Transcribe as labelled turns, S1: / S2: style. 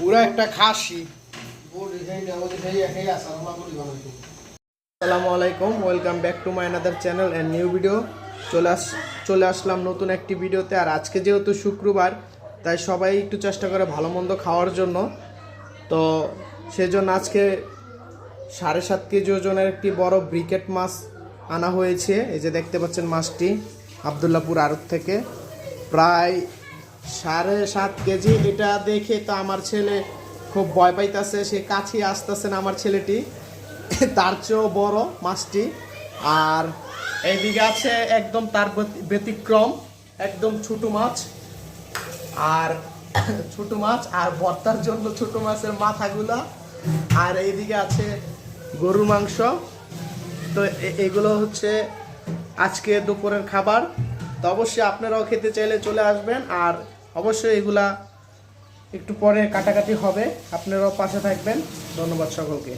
S1: পুরো একটা খাসি। আসসালামু আলাইকুম welcome back to my another channel and new video চলে আস, চলে আসলাম নতুন একটি ভিডিওতে আর আজকে যেহেতু শুক্রবার, তাই সবাই একটু চেষ্টা করে ভালো মন্দ খাওয়ার জন্য। তো সেজন্য আজকে সাড়ে সাত কেজি ওজনের একটি বড় ব্রিকেট মাছ আনা হয়েছে। এই যে দেখতে পাচ্ছেন মাছটি, আবদুল্লাপুর আড়ত থেকে। প্রায় সাড়ে সাত কেজি, এটা দেখে তো আমার ছেলে খুব ভয় পাইতেছে, সে কাছে আসতেছে না আমার ছেলেটি। তার চেয়েও বড় মাছটি। আর এইদিকে আছে একদম তার ব্যতি- ব্যতিক্রম, একদম ছোট মাছ। আর ছোট মাছ আর ভর্তার জন্য ছোট মাছের মাথাগুলো। আর এইদিকে আছে গরুর মাংস। তো এগুলো হচ্ছে আজকে দুপুরের খাবার। তো অবশ্যই আপনারাও খেতে চাইলে চলে আসবেন আর অবশ্যই এগুলা একটু পরে কাটাকাটি হবে। আপনারাও পাশে থাকবেন। ধন্যবাদ সকলকে।